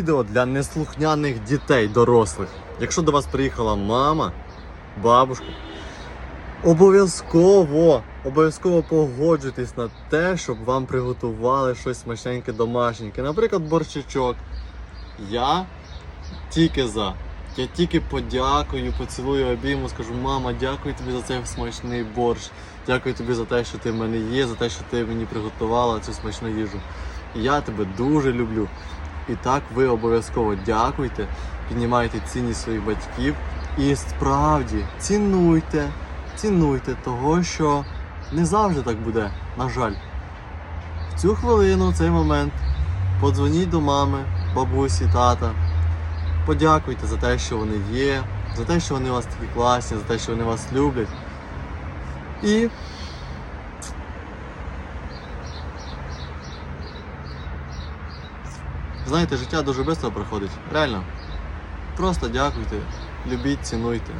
Відео для неслухняних дітей, дорослих. Якщо до вас приїхала мама, бабушка, обов'язково, обов'язково погоджуйтесь на те, щоб вам приготували щось смачненьке домашненьке. Наприклад, борщичок. Я тільки за. Я тільки подякую, поцілую обійму, скажу, мама, дякую тобі за цей смачний борщ. Дякую тобі за те, що ти в мене є, за те, що ти мені приготувала цю смачну їжу. Я тебе дуже люблю. І так ви обов'язково дякуйте, піднімайте цінність своїх батьків і справді цінуйте, цінуйте того, що не завжди так буде, на жаль. В цю хвилину, в цей момент, подзвоніть до мами, бабусі, тата. Подякуйте за те, що вони є, за те, що вони у вас такі класні, за те, що вони вас люблять. І Знаєте, життя дуже швидко проходить. Реально. Просто дякуйте, любіть, цінуйте.